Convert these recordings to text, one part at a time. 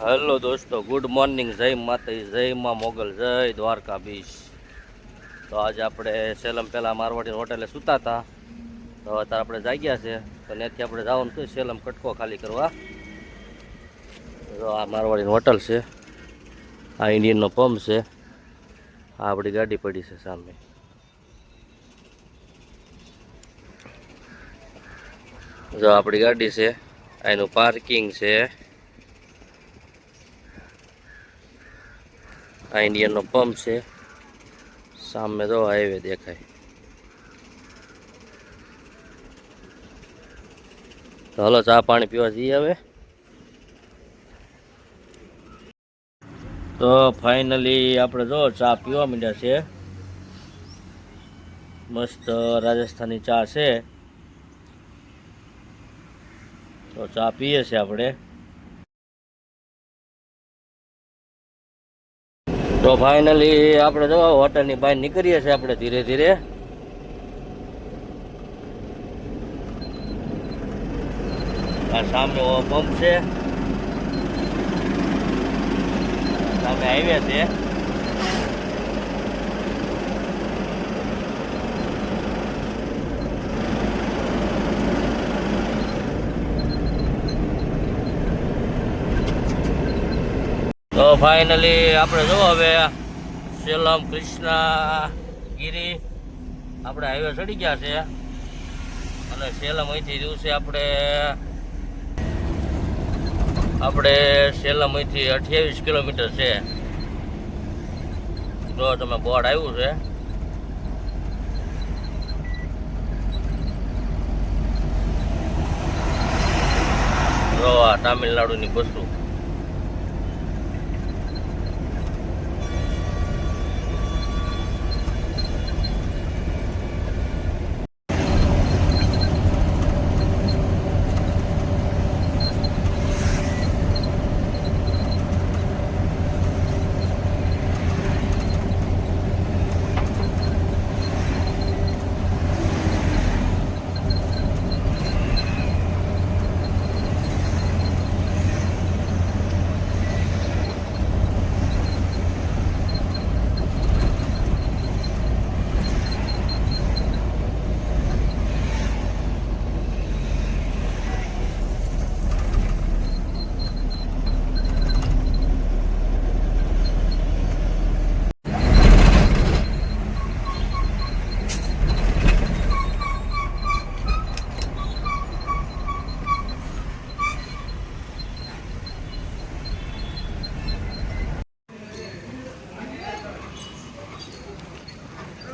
Hello દોસ્તો, good morning, જય માતા જય માં મોગલ, જય દ્વારકાધીશ. તો આજે આપણે સેલમ પહેલાં મારવાડી હોટેલે સૂતા હતા. તો અત્યારે આપણે જાગ્યા છે. તો ત્યાંથી આપણે જવાનું છે સેલમ કટકો ખાલી કરવા. તો આ મારવાડીની હોટલ છે. આ ઇન્ડિયનનો પંપ છે. આ આપણી ગાડી પડી છે સામે. જો આપણી ગાડી છે એનું પાર્કિંગ છે. આ ઇન્ડિયનનો પંપ છે. સામે તો હાઈવે દેખાય. તો હલો ચા પાણી પીવા જઈએ હવે. તો ફાઇનલી આપણે જો ચા પીવા માંડ્યા છે. મસ્ત રાજસ્થાની ચા છે. તો ચા પીએ છીએ આપણે. તો ફાઇનલી આપણે જો હોટલની બહાર નીકળીએ છીએ આપણે ધીરે ધીરે. આ સામે પંપ છે. સામે હાઈવે છે. તો ફાઇનલી આપણે જો હવે સેલમ કૃષ્ણા ગીરી આપણે હાઈવે ચડી ગયા છે. અને સેલમ અહીંથી દિવસે આપણે આપણે સેલમ અહીંથી અઠ્યાવીસ કિલોમીટર છે. જો તમે બોર્ડ આવ્યું છે. જો આ તામિલનાડુની બસો.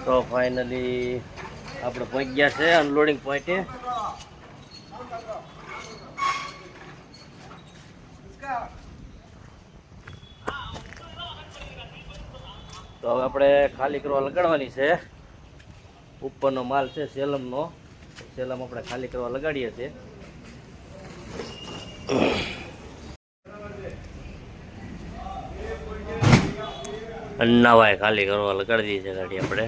તો ફાઇનલી આપણે પહોંચી ગયા છે અનલોડિંગ પોઈન્ટે તો હવે આપણે ખાલી કરવા લગાડવાની છે. ઉપરનો માલ છે, સેલમનો. સેલમ આપણે ખાલી કરવા લગાડીએ છીએ. નવાય ખાલી કરવા લગાડી દઈએ છે ગાડી આપણે.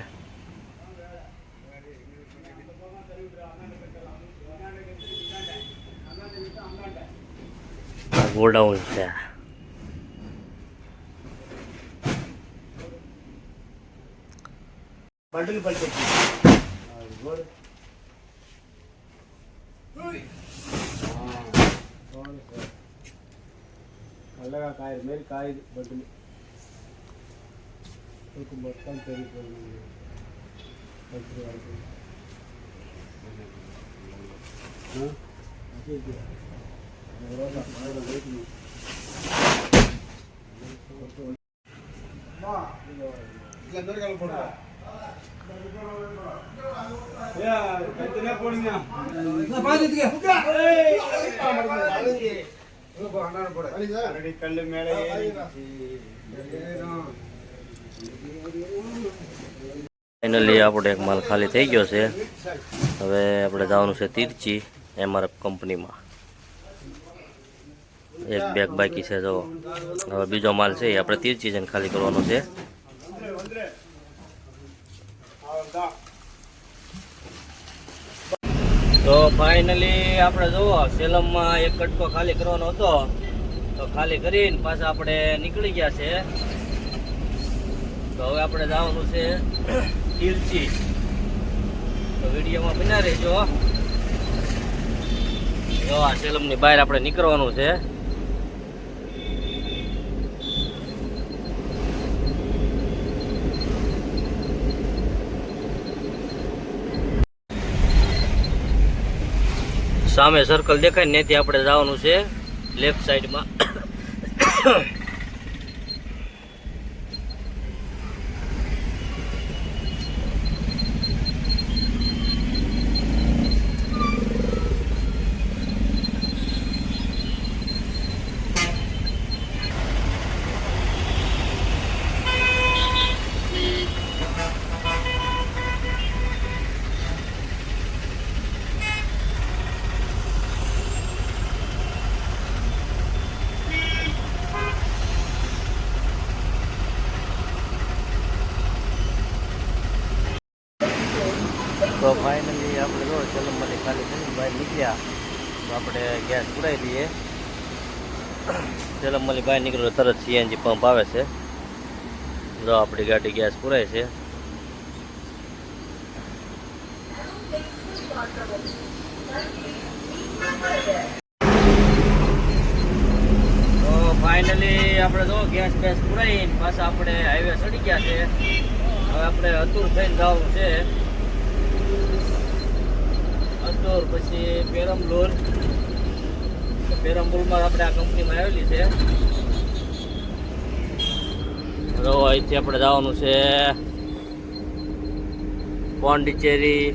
ગોડાઉન છે. પલટી પલટી అలాగా కాయ మేలు కాయ கல்லு மேலே ફાઇનલી એક માલ ખાલી થઈ ગયો છે. હવે આપણે જવાનું છે તિરચી એમઆરએફ કંપનીમાં. એક બેગ બાકી છે, જો. હવે બીજો માલ છે, એ આપણે તિરચી જઈને ખાલી કરવાનો છે. તો ફાઇનલી આપણે જુઓ સેલમમાં એક કટકો ખાલી કરવાનો હતો. તો ખાલી કરીને પાછા આપણે નીકળી ગયા છે. તો હવે આપણે જવાનું છે તિરચી તો વિડીયોમાં બના રહેજો. જો આ સેલમની બહાર આપણે નીકળવાનું છે. સામે સર્કલ દેખાય ને ત્યાંથી આપણે જવાનું છે લેફ્ટ સાઈડમાં તો ફાઇનલી આપણે જો ચલમમાંથી ખાલી થઈને તો આપણે ગેસ પુરાઈ દઈએ ચલમમાંથી બહાર નીકળ્યો તરત સીએનજી પંપ આવે છે. જો આપણી ગાડી ગેસ પુરાય છે. તો ફાઇનલી આપણે જો ગેસ ગેસ પુરાઈ પાછા આપણે હાઈવે ચડી ગયા છે. હવે આપણે અતુર થઈને જવું છે. અતુર પછી પેરમલુર પેરમલુરમાં આપણે આ કંપનીમાં આવેલી છે. અહીંથી આપણે જવાનું છે પોંડિચેરી.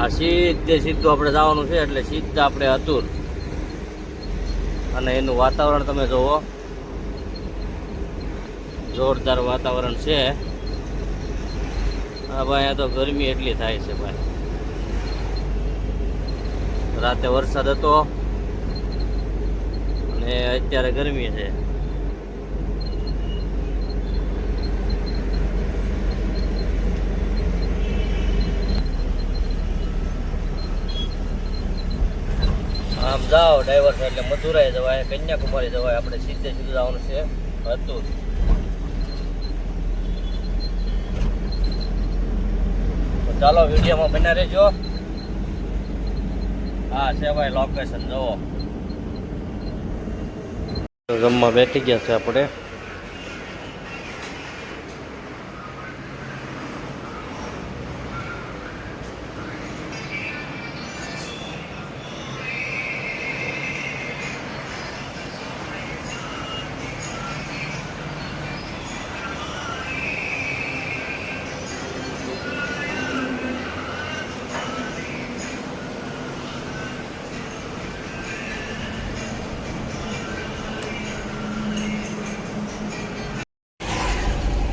આ સીધે સીધું આપણે જવાનું છે એટલે સીધા આપણે અતુર અને એનું વાતાવરણ તમે જુઓ જોરદાર વાતાવરણ છે. હા ભાઈ, આ તો ગરમી એટલી થાય છે ભાઈ. રાતે વરસાદ હતો અને અત્યારે ગરમી છે. આમ જાઓ ડાયવર એટલે મધુરાઈ જવાય, કન્યાકુમારી જવાય, આપણે સીધે સીધું જવાનું છે. હતું. ચાલો વિડીયોમાં બન્યા રહેજો. હા છે ભાઈ લોકેશન જુઓ. જમવા બેઠી ગયા છે આપણે.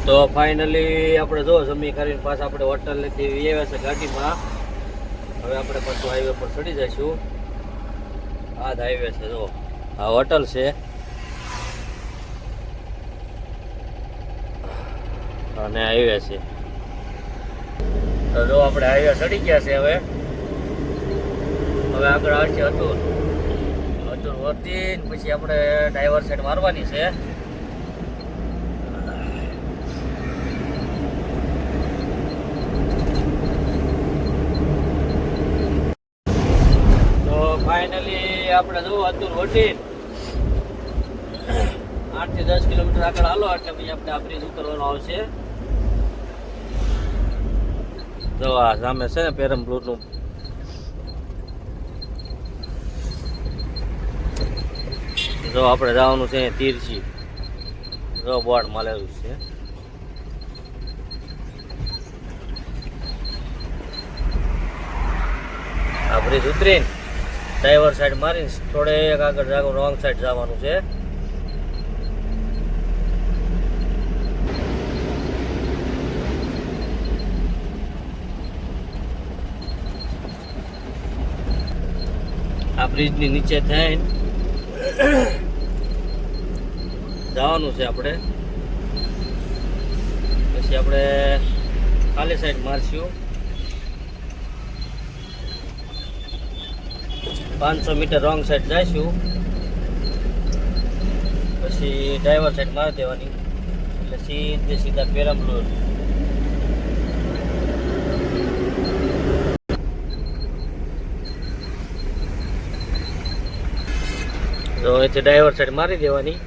તો ફાઇનલી આપણે જો જમી કરીને પાછા આપણે હોટલથી આવ્યા છે ગાડીમાં. હવે આપણે પાછું હાઈવે પર ચડી જઈશું. આ જ હાઈવે છે, જો. આ હોટલ છે. અને હાઈવે છે. તો જો આપણે હાઈવે ચડી ગયા છે હવે. હવે આગળ આવશે અતુલ. અતુલ વધી પછી આપણે ડ્રાઈવર સાઈડ મારવાની છે તો ફાઇનલી આપણે જવું અતુર હોટી આઠથી દસ કિલોમીટર આગળ હાલો, એટલે પછી આપણે આ બ્રિજ ઉતરવાનો આવશે. જો આ સામે છે ને પેરમપ્લુરનું જો આપણે જવાનું છે તીરસી જો બોર્ડ મળેલું છે. આ બ્રિજ ઉતરીને ડ્રાઈવર સાઈડ મારીને થોડે આગળ જાગો રોંગ સાઈડ જવાનું છે. આ બ્રિજની નીચે થઈને જવાનું છે આપણે. પછી આપણે ખાલી સાઈડ મારશું. પાંચસો મીટર રોંગ સાઈડ જઈશું. પછી ડ્રાઈવર સાઈડ મારી દેવાની. એટલે સીધે સીધા પેરમલુર તો અહીંથી ડ્રાઈવર સાઈડ મારી દેવાની.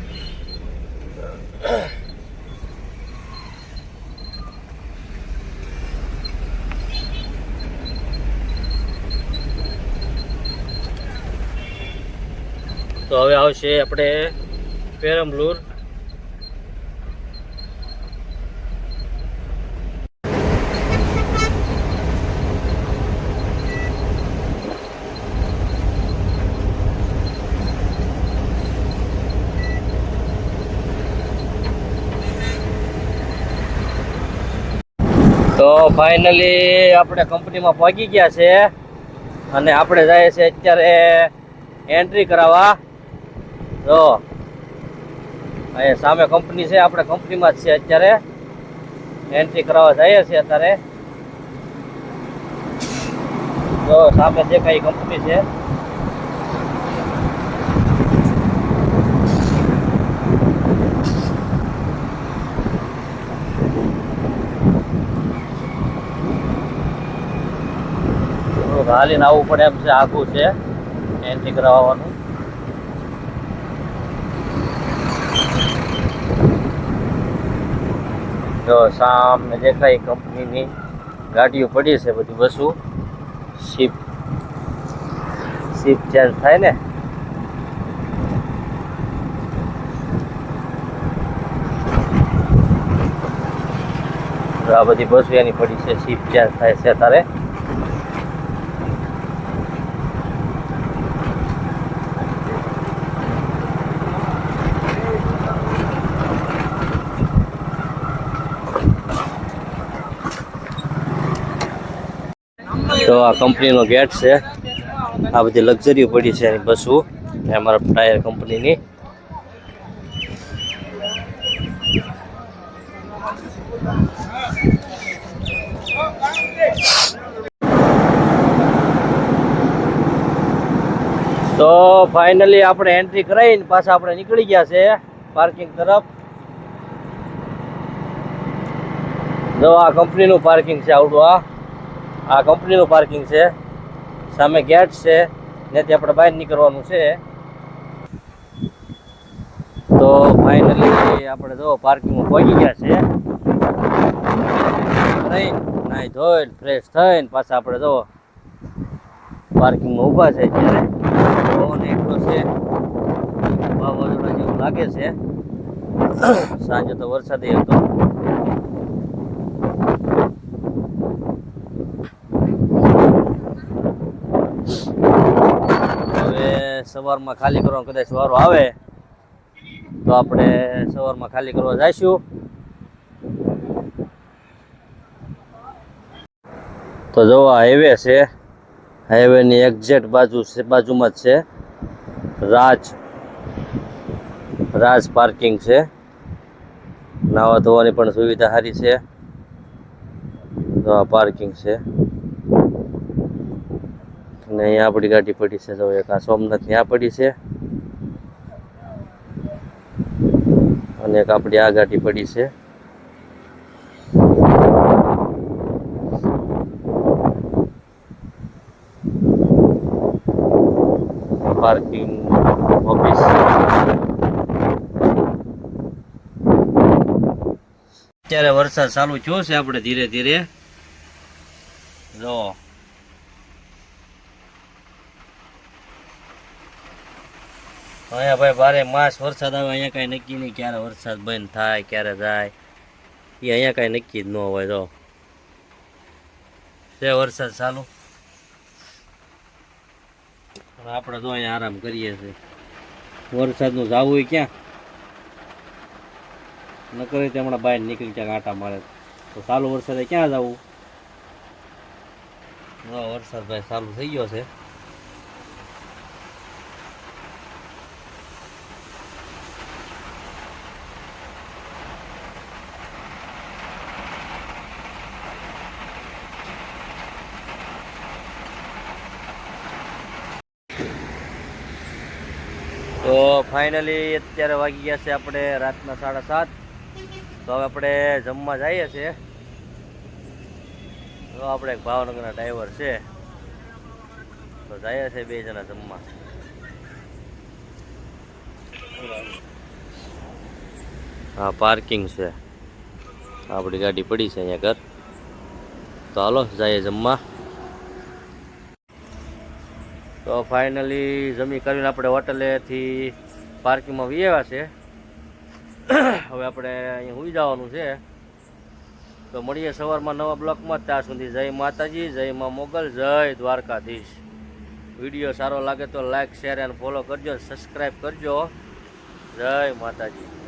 તો હવે આવશે આપણે પેરમ્બલુર તો ફાઇનલી આપણે કંપનીમાં પહોંચી ગયા છે. અને આપણે જઈએ છીએ અત્યારે એન્ટ્રી કરાવવા. જો. અહીંયા સામે કંપની છે, આપણે કંપનીમાં જ છે અત્યારે. એન્ટ્રી કરાવવા જઈએ છીએ અત્યારે. જો, સામે જે કઈ કંપની છે. હાલીને આવવું પડે એમ છે આખું છે. એન્ટ્રી કરાવવાનું. જો સામે દેખાય કંપનીની ગાડીઓ પડી છે બધી બસો. શિપ. શિપ ચેન્જ થાય ને? આ બધી બસો એની પડી છે, શિપ ચેન્જ થાય છે તારે તો આ કંપનીનો ગેટ છે. આ બધી લક્ઝરીઓ પડી છે એની બસો. અમારા ટાયર કંપનીની. તો ફાઇનલી આપણે એન્ટ્રી કરાવીને પાછા આપણે નીકળી ગયા છે પાર્કિંગ તરફ. જો આ કંપનીનું પાર્કિંગ છે આવડું આ આ કંપનીનું પાર્કિંગ છે. સામે ગેટ છે. ત્યાંથી આપણે બહાર નીકળવાનું છે. તો ફાઇનલી આપણે જો પાર્કિંગમાં પહોંચી ગયા છે. નાહી ધોઈને ફ્રેશ થઈને પાછા આપણે જો પાર્કિંગમાં ઊભા છે ત્યારે પવન એટલો છે. વાવાઝોડા જેવું લાગે છે. સાંજે તો વરસાદ હતો હવે સવારમાં ખાલી કરવાનો કદાચ વારો આવે, તો આપણે સવારમાં ખાલી કરવા જઈશું. તો જો આ હાઈવે છે હાઈવેની એક્ઝેક્ટ બાજુ છે, બાજુમાં જ છે. રાજ રાજ પાર્કિંગ છે. નાવા ધોવાની પણ સુવિધા સારી છે. તો આ પાર્કિંગ છે. અને અહીંયા આપણી ગાડી પડી છે જો એક આ સોમનાથની આ પડી છે. અને એક આપણી આ ગાડી પડી છે. Parking office. અત્યારે વરસાદ ચાલુ થયો છે આપણે ધીરે ધીરે. જો. અહીંયા ભાઈ ભારે માસ વરસાદ આવે, અહીંયા કાંઈ નક્કી નહીં ક્યારે વરસાદ બંધ થાય, ક્યારે જાય. એ અહીંયા કાંઈ નક્કી જ ન હોય તો. છે વરસાદ ચાલુ? આપણે તો અહીંયા આરામ કરીએ છીએ. વરસાદનું જવું ક્યાં? ન કરે તો હમણાં બહાર નીકળી ક્યાંક આટા મારે. તો ચાલુ વરસાદે ક્યાં જવું? વરસાદ ભાઈ ચાલુ થઈ ગયો છે. તો ફાઇનલી અત્યારે વાગી ગયા છે આપણે રાતના સાડા સાત. તો હવે આપણે જમવા જઈએ છીએ. તો આપણે એક ભાવનગરના ડ્રાઈવર છે. તો જઈએ છે બે જણા જમવા. હા પાર્કિંગ છે. આપણી ગાડી પડી છે અહીંયા ઘર. તો હાલો, જઈએ જમવા. તો ફાઇનલી જમી કરીને આપણે હોટલેથી પાર્કિંગમાં વિયેવા છે. હવે આપણે અહીંયા સુઈ જવાનું છે. તો મળીએ સવારમાં નવા બ્લોકમાં. ત્યાં સુધી જય માતાજી, જય મા મોગલ, જય દ્વારકાધીશ. વીડિયો સારો લાગે તો લાઇક શેર અને ફોલો કરજો સબસ્ક્રાઈબ કરજો. જય માતાજી.